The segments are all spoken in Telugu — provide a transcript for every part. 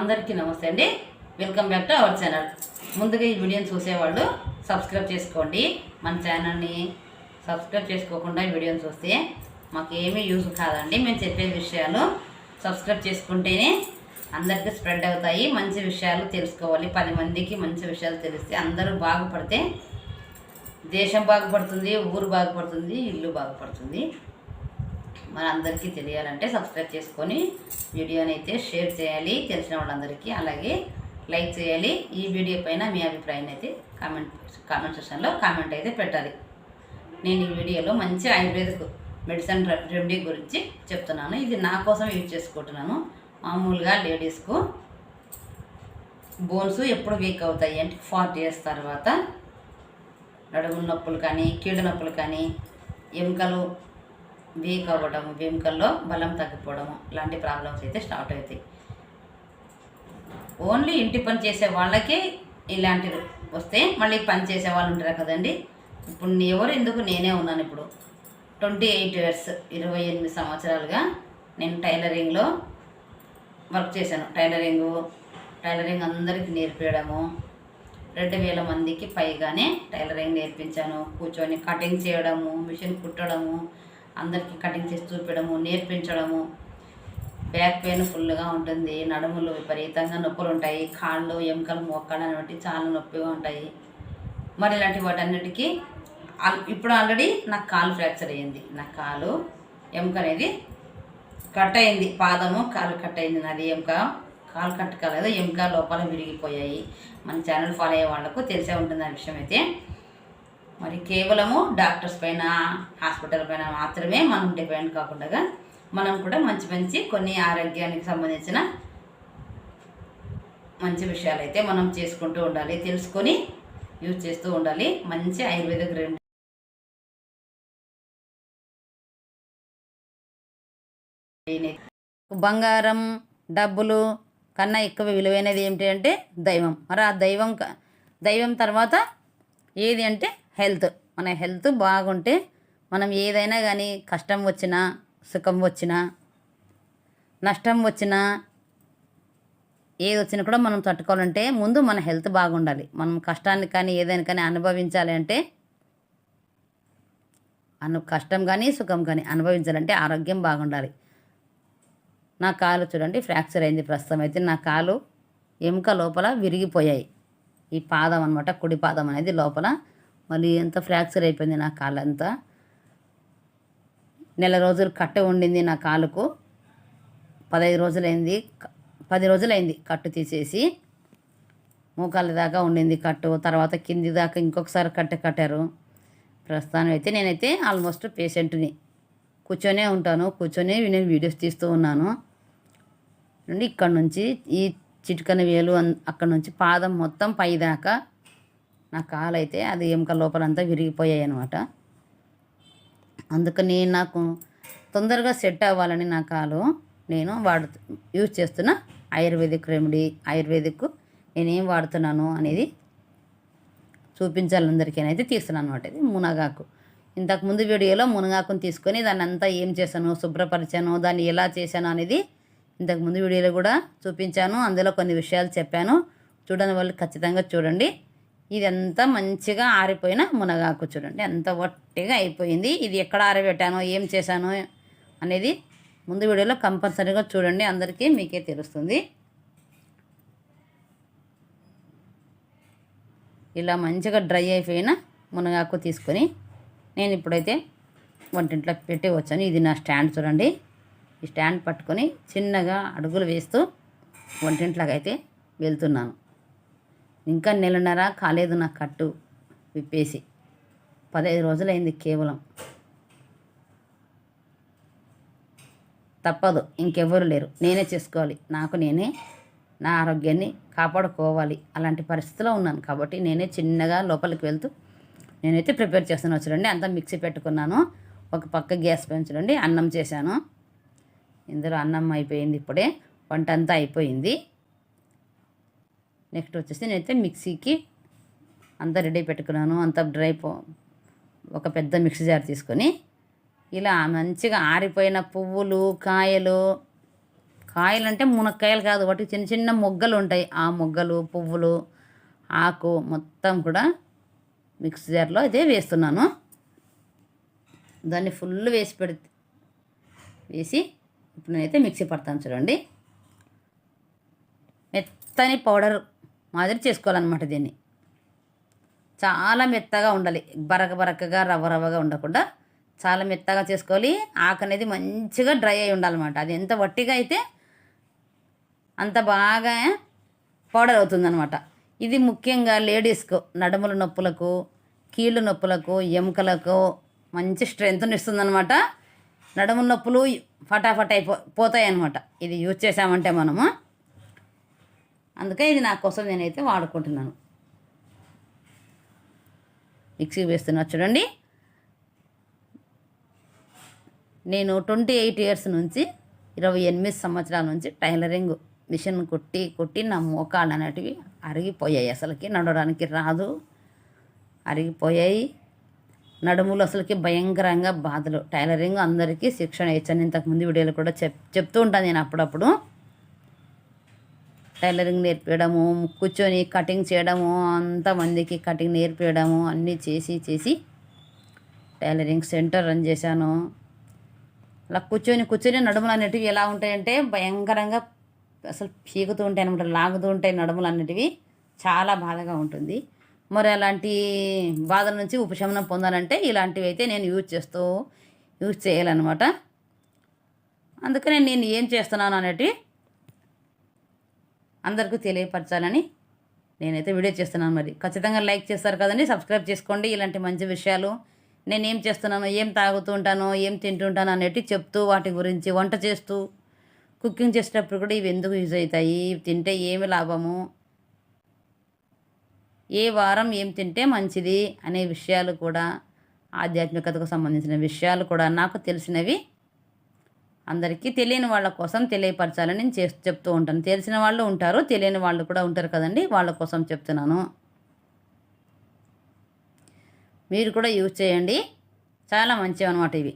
అందరికీ నమస్తే అండి. Welcome back to our channel ముందుగా ఈ వీడియోని చూసేవాళ్ళు సబ్స్క్రైబ్ చేసుకోండి. మన ఛానల్ని సబ్స్క్రైబ్ చేసుకోకుండా ఈ వీడియోని చూస్తే మాకు ఏమీ యూజ్ కాదండి. మేము చెప్పే విషయాలు సబ్స్క్రైబ్ చేసుకుంటేనే అందరికీ స్ప్రెడ్ అవుతాయి. మంచి విషయాలు తెలుసుకోవాలి. పది మందికి మంచి విషయాలు తెలిస్తే అందరూ బాగుపడితే దేశం బాగుపడుతుంది ఊరు బాగుపడుతుంది ఇల్లు బాగుపడుతుంది. మన అందరికీ తెలియాలంటే సబ్స్క్రైబ్ చేసుకొని వీడియోని అయితే షేర్ చేయాలి. తెలిసిన వాళ్ళందరికీ అలాగే లైక్ చేయాలి. ఈ వీడియో పైన మీ అభిప్రాయాన్ని అయితే కామెంట్ కామెంట్ సెక్షన్లో కామెంట్ అయితే పెట్టాలి. నేను ఈ వీడియోలో మంచి ఆయుర్వేదిక్ మెడిసిన్ రెమెడీ గురించి చెప్తున్నాను. ఇది నా కోసం యూజ్ చేసుకుంటున్నాను. మామూలుగా లేడీస్కు బోన్స్ ఎప్పుడు వీక్ అవుతాయి అంటే ఫార్టీ ఇయర్స్ తర్వాత నడుము నొప్పులు కానీ కీళ్ళ నొప్పులు కానీ ఎముకలు వీక్ అవ్వడము ఎముకల్లో బలం తగ్గిపోవడము ఇలాంటి ప్రాబ్లమ్స్ అయితే స్టార్ట్ అవుతాయి. ఓన్లీ ఇంటి పని చేసే వాళ్ళకి ఇలాంటివి వస్తే మళ్ళీ పని చేసే వాళ్ళు ఉంటారు కదండి. ఇప్పుడు ఎవరు ఎందుకు నేనే ఉన్నాను ఇప్పుడు? ట్వంటీ ఎయిట్ ఇయర్స్ ఇరవై ఎనిమిది సంవత్సరాలుగా నేను టైలరింగ్లో వర్క్ చేశాను. టైలరింగు టైలరింగ్ అందరికీ నేర్పించడము రెండు వేల మందికి పైగానే టైలరింగ్ నేర్పించాను. కూర్చొని కటింగ్ చేయడము మిషన్ కుట్టడము అందరికీ కటింగ్ చేసి చూపించడము నేర్పించడము. బ్యాక్ పెయిన్ ఫుల్గా ఉంటుంది నడుములు విపరీతంగా నొప్పులు ఉంటాయి కాళ్ళు ఎముకలు మోకాళ్ళు అనేవి చాలా నొప్పిగా ఉంటాయి. మరి ఇలాంటి వాటన్నిటికీ ఇప్పుడు ఆల్రెడీ నాకు కాలు ఫ్రాక్చర్ అయ్యింది. నా కాలు ఎముక అనేది కట్ అయింది పాదము కాలు కట్ అయింది నాది ఎముక కాలు కట్ కాలేదు. ఎముక లోపల విరిగిపోయాయి. మన ఛానల్ ఫాలో అయ్యే వాళ్ళకు తెలిసే ఉంటుంది ఆ విషయం అయితే. మరి కేవలము డాక్టర్స్ పైన హాస్పిటల్ పైన మాత్రమే మనం డిపెండ్ కాకుండా మనం కూడా మంచి మంచి కొన్ని ఆరోగ్యానికి సంబంధించిన మంచి విషయాలు అయితే మనం చేసుకుంటూ ఉండాలి తెలుసుకొని యూజ్ చేస్తూ ఉండాలి. మంచి ఆయుర్వేదిక్ రెమెడీ బంగారం డబ్బులు కన్నా ఎక్కువ విలువైనది ఏమిటి అంటే దైవం. మరి ఆ దైవం క- దైవం తర్వాత ఏది అంటే హెల్త్. మన హెల్త్ బాగుంటే మనం ఏదైనా కానీ కష్టం వచ్చినా సుఖం వచ్చినా నష్టం వచ్చినా ఏది వచ్చినా కూడా మనం తట్టుకోవాలంటే ముందు మన హెల్త్ బాగుండాలి. మనం కష్టాన్ని కానీ ఏదైనా కానీ అనుభవించాలి అంటే అను కష్టం కానీ సుఖం కానీ అనుభవించాలంటే ఆరోగ్యం బాగుండాలి. నా కాలు చూడండి ఫ్రాక్చర్ అయింది ప్రస్తుతం అయితే. నా కాలు ఎముక లోపల విరిగిపోయాయి. ఈ పాదం అనమాట కుడి పాదం అనేది లోపల మళ్ళీ ఎంత ఫ్రాక్చర్ అయిపోయింది నా కాలు అంతా నెల రోజులు కట్ట ఉండింది నా కాలుకు. పదహైదు రోజులైంది పది రోజులైంది కట్టు తీసేసి. మోకాళ్ళ దాకా ఉండింది కట్టు తర్వాత కింది దాకా ఇంకొకసారి కట్ట కట్టారు. ప్రస్తుతానం అయితే నేనైతే ఆల్మోస్ట్ పేషెంట్ని కూర్చొనే ఉంటాను కూర్చొని నేను వీడియోస్ తీస్తూ ఉన్నాను. నుండి ఇక్కడ నుంచి ఈ చిటికన వేలు అక్కడ నుంచి పాదం మొత్తం పైదాకా నా కాలు అయితే అది ఎముక లోపలంతా విరిగిపోయాయి అనమాట అందుకని నాకు తొందరగా సెట్ అవ్వాలని నా కాలు నేను వాడు యూజ్ చేస్తున్న ఆయుర్వేదిక్ రెమెడీ ఆయుర్వేదిక్ నేనేం వాడుతున్నాను అనేది చూపించాలి అందరికీ అయితే తీస్తున్నాను అనమాట ఇది మునగాకు. ఇంతకు ముందు వీడియోలో మునగాకుని తీసుకొని దాన్ని అంతా ఏం చేశాను శుభ్రపరిచాను దాన్ని ఎలా చేశాను అనేది ఇంతకు ముందు వీడియోలో కూడా చూపించాను. అందులో కొన్ని విషయాలు చెప్పాను. చూడని వాళ్ళు ఖచ్చితంగా చూడండి. ఇదంతా మంచిగా ఆరిపోయిన మునగాకు చూడండి. ఎంత ఒట్టిగా అయిపోయింది. ఇది ఎక్కడ ఆరబెట్టాను ఏం చేశానో అనేది ముందు వీడియోలో కంపల్సరీగా చూడండి. అందరికీ మీకే తెలుస్తుంది. ఇలా మంచిగా డ్రై అయిపోయిన మునగాకు తీసుకొని నేను ఇప్పుడైతే వంటింట్లో పెట్టి వచ్చాను. ఇది నా స్టాండ్ చూడండి. ఈ స్టాండ్ పట్టుకొని చిన్నగా అడుగులు వేస్తూ వంటింట్లోకి అయితే వెళ్తున్నాను. ఇంకా నెలన్నర కాలేదు నా కట్టు విప్పేసి. పదహైదు రోజులైంది కేవలం. తప్పదు ఇంకెవ్వరు లేరు. నేనే చేసుకోవాలి. నాకు నేనే నా ఆరోగ్యాన్ని కాపాడుకోవాలి. అలాంటి పరిస్థితిలో ఉన్నాను కాబట్టి నేనే చిన్నగా లోపలికి వెళ్తూ నేనైతే ప్రిపేర్ చేస్తాను. చూడండి అంతా మిక్సీ పెట్టుకున్నాను. ఒక పక్క గ్యాస్ పైన చూడండి అన్నం చేశాను. ఇందులో అన్నం అయిపోయింది ఇప్పుడే. వంట అంతా అయిపోయింది. నెక్స్ట్ వచ్చేసి నేనైతే మిక్సీకి అంతా రెడీ పెట్టుకున్నాను. అంతా డ్రై పో ఒక పెద్ద మిక్సీ జార్ తీసుకొని ఇలా మంచిగా ఆరిపోయిన పువ్వులు కాయలు. కాయలు అంటే మునక్కాయలు కాదు వాటికి చిన్న చిన్న మొగ్గలు ఉంటాయి. ఆ మొగ్గలు పువ్వులు ఆకు మొత్తం కూడా మిక్సీ జార్లో అయితే వేస్తున్నాను. దాన్ని ఫుల్ వేసి పెడితే వేసి ఇప్పుడు నేనైతే మిక్సీ పడతాను చూడండి. మెత్తని పౌడర్ మాదిరి చేసుకోవాలన్నమాట దీన్ని. చాలా మెత్తగా ఉండాలి. బరక బరకగా రవ్వ రవ్వగా ఉండకుండా చాలా మెత్తగా చేసుకోవాలి. ఆకు అనేది మంచిగా డ్రై అయి ఉండాలన్నమాట. అది ఎంత వట్టిగా అయితే అంత బాగా పౌడర్ అవుతుందన్నమాట. ఇది ముఖ్యంగా లేడీస్కు నడుముల నొప్పులకు కీళ్ళు నొప్పులకు ఎముకలకు మంచి స్ట్రెంగ్త్ని ఇస్తుందన్నమాట. నడుముల నొప్పులు ఫటాఫట్ అయిపో పోతాయి అన్నమాట ఇది యూజ్ చేసామంటే మనము. అందుకే ఇది నా కోసం నేనైతే వాడుకుంటున్నాను. మిక్సీ వేస్తున్నా చూడండి. నేను ట్వంటీ ఎయిట్ ఇయర్స్ నుంచి ఇరవై ఎనిమిది సంవత్సరాల నుంచి టైలరింగ్ మిషన్ కొట్టి కొట్టి నా మోకాళ్ళు అనేటివి అరిగిపోయాయి. అసలుకి నడవడానికి రాదు. అరిగిపోయాయి. నడుములు అసలుకి భయంకరంగా బాధలు. టైలరింగ్ అందరికీ శిక్షణ ఇచ్చాను ఇంతకుముందు వీడియోలు కూడా చెప్ చెప్తూ ఉంటాను నేను అప్పుడప్పుడు. టైలరింగ్ నేర్పించడము కూర్చొని కటింగ్ చేయడము అంతమందికి కటింగ్ నేర్పించడము అన్నీ చేసి చేసి టైలరింగ్ సెంటర్ రన్ చేశాను. అలా కూర్చొని కూర్చొని నడుములు అనేటివి ఎలా ఉంటాయంటే భయంకరంగా అసలు పీకుతూ ఉంటాయి అనమాట లాగుతూ ఉంటాయి నడుములు అనేటివి చాలా బాధగా ఉంటుంది. మరి అలాంటి బాధల నుంచి ఉపశమనం పొందాలంటే ఇలాంటివి అయితే నేను యూజ్ చేస్తూ యూజ్ చేయాలన్నమాట. అందుకనే నేను ఏం చేస్తున్నాను అనేటివి అందరికీ తెలియపరచాలని నేనైతే వీడియో చేస్తున్నాను మరి. ఖచ్చితంగా లైక్ చేస్తారు కదండి సబ్స్క్రైబ్ చేసుకోండి. ఇలాంటి మంచి విషయాలు నేను ఏం చేస్తున్నాను ఏం తాగుతూ ఉంటానో ఏం తింటుంటాను అనేటి చెప్తూ వాటి గురించి వంట చేస్తూ కుకింగ్ చేసేటప్పుడు కూడా ఇవి ఎందుకు యూజ్ అవుతాయి? ఇవి తింటే ఏమి లాభము? ఏ వారం ఏం తింటే మంచిది? అనే విషయాలు కూడా ఆధ్యాత్మికతకు సంబంధించిన విషయాలు కూడా నాకు తెలిసినవి అందరికీ తెలియని వాళ్ళ కోసం తెలియపరచాలని నేను చేస్తూ చెప్తూ ఉంటాను. తెలిసిన వాళ్ళు ఉంటారు తెలియని వాళ్ళు కూడా ఉంటారు కదండి వాళ్ళ కోసం చెప్తున్నాను. మీరు కూడా యూజ్ చేయండి. చాలా మంచివి అనమాట ఇవి.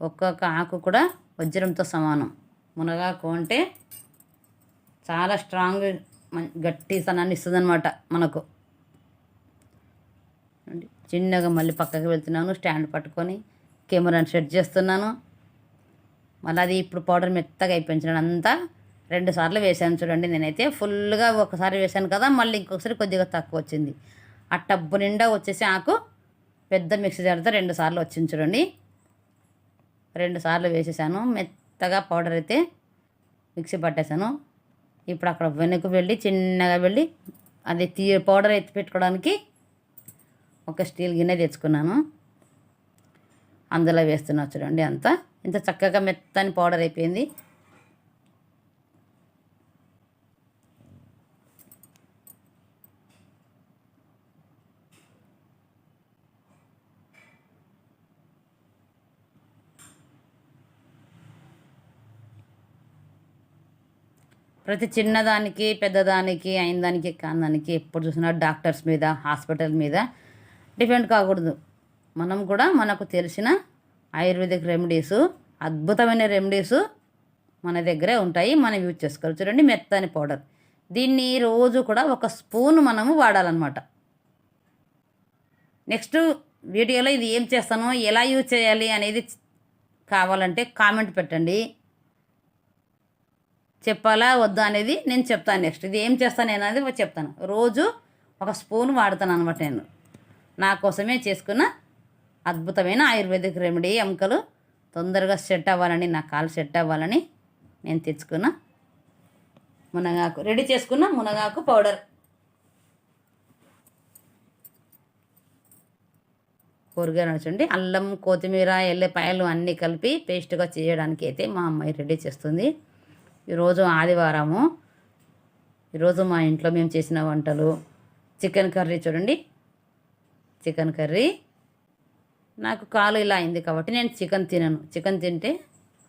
ఒక్కొక్క ఆకు కూడా వజ్రంతో సమానం. మునగాకు అంటే చాలా స్ట్రాంగ్ గట్టి సనాన్ని ఇస్తుంది అనమాట మనకు. చిన్నగా మళ్ళీ పక్కకి వెళ్తున్నాను స్టాండ్ పట్టుకొని కెమెరాని సెట్ చేస్తున్నాను. మళ్ళీ అది ఇప్పుడు పౌడర్ మెత్తగా అయిపోయించాను అంతా రెండు సార్లు వేసాను చూడండి నేనైతే. ఫుల్గా ఒకసారి వేసాను కదా మళ్ళీ ఇంకొకసారి కొద్దిగా తక్కువ వచ్చింది. ఆ టబ్బు నిండా వచ్చేసి ఆకు పెద్ద మిక్సీ జార్తో రెండు సార్లు వచ్చింది చూడండి. రెండు సార్లు వేసేసాను మెత్తగా పౌడర్ అయితే మిక్సీ పట్టేశాను ఇప్పుడు అక్కడ వెనుక వెళ్ళి చిన్నగా వెళ్ళి అది తీ పౌడర్ ఎత్తి పెట్టుకోవడానికి ఒక స్టీల్ గిన్నె తెచ్చుకున్నాను. అందులో వేస్తున్నా చూడండి అంతా. ఇంత చక్కగా మెత్తని పౌడర్ అయిపోయింది. ప్రతి చిన్నదానికి పెద్దదానికి అయిన దానికి కాని ఎప్పుడు చూసినా డాక్టర్స్ మీద హాస్పిటల్ మీద డిపెండ్ కాకూడదు. మనం కూడా మనకు తెలిసిన ఆయుర్వేదిక్ రెమెడీస్ అద్భుతమైన రెమెడీస్ మన దగ్గరే ఉంటాయి. మనం యూజ్ చేసుకోవాలి. చూడండి మెత్తని పౌడర్ దీన్ని రోజు కూడా ఒక స్పూన్ మనము వాడాలన్నమాట. నెక్స్ట్ వీడియోలో ఇది ఏం చేస్తాను ఎలా యూజ్ చేయాలి అనేది కావాలంటే కామెంట్ పెట్టండి. చెప్పాలా వద్దా అనేది నేను చెప్తాను నెక్స్ట్ ఇది ఏం చేస్తాను నేను అనేది చెప్తాను. రోజు ఒక స్పూన్ వాడతాను అనమాట నేను. నా కోసమే చేసుకున్న అద్భుతమైన ఆయుర్వేదిక్ రెమెడీ ఎముకలు తొందరగా సెట్ అవ్వాలని నా కాలు సెట్ అవ్వాలని నేను తెచ్చుకున్న మునగాకు. రెడీ చేసుకున్న మునగాకు పౌడర్. కూరగాయలు నచ్చండి అల్లం కొత్తిమీర ఎల్లిపాయలు అన్నీ కలిపి పేస్ట్గా చేయడానికి అయితే మా అమ్మాయి రెడీ చేస్తుంది. ఈరోజు ఆదివారము. ఈరోజు మా ఇంట్లో మేము చేసిన వంటలు. చికెన్ కర్రీ చూడండి. Chicken curry. నాకు కాలు ఇలా అయింది కాబట్టి నేను చికెన్ తినను. చికెన్ తింటే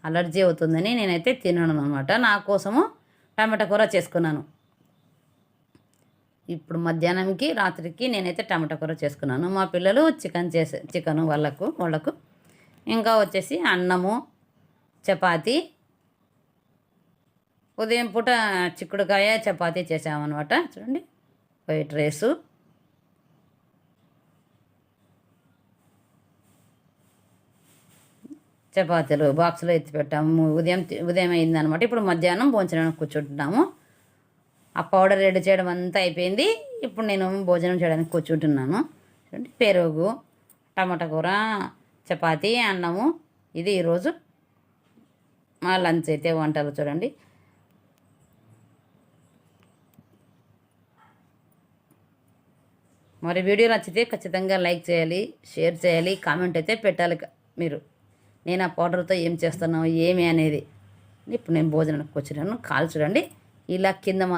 అలర్జీ అవుతుందని నేనైతే తినను అనమాట నా కోసము టమాటా కూర చేసుకున్నాను. ఇప్పుడు మధ్యాహ్నంకి రాత్రికి నేనైతే టమాటా కూర చేసుకున్నాను. మా పిల్లలు చికెన్ చేసే చికెన్ వాళ్ళకు వాళ్ళకు. ఇంకా వచ్చేసి అన్నము చపాతి ఉదయం పూట చిక్కుడుకాయ చపాతీ చేసామన్నమాట. చూడండి వైట్ రైసు. చపాతీలు బాక్స్లో ఎత్తి పెట్టాము. ఉదయం ఉదయం అయిందనమాట ఇప్పుడు మధ్యాహ్నం భోజనం కూర్చుంటున్నాము. ఆ పౌడర్ రెడీ చేయడం అంతా అయిపోయింది. ఇప్పుడు నేను భోజనం చేయడానికి కూర్చుంటున్నాను. చూడండి పెరుగు టమాటా కూర చపాతి అన్నము. ఇది ఈరోజు మా లంచ్ అయితే వంటలు చూడండి. మరి వీడియో నచ్చితే ఖచ్చితంగా లైక్ చేయాలి షేర్ చేయాలి కామెంట్ అయితే పెట్టాలి మీరు. నేను ఆ పౌడర్తో ఏం చేస్తున్నావు ఏమి అనేది. ఇప్పుడు నేను భోజనానికి వచ్చినాను కాల్చడండి ఇలా కింద మా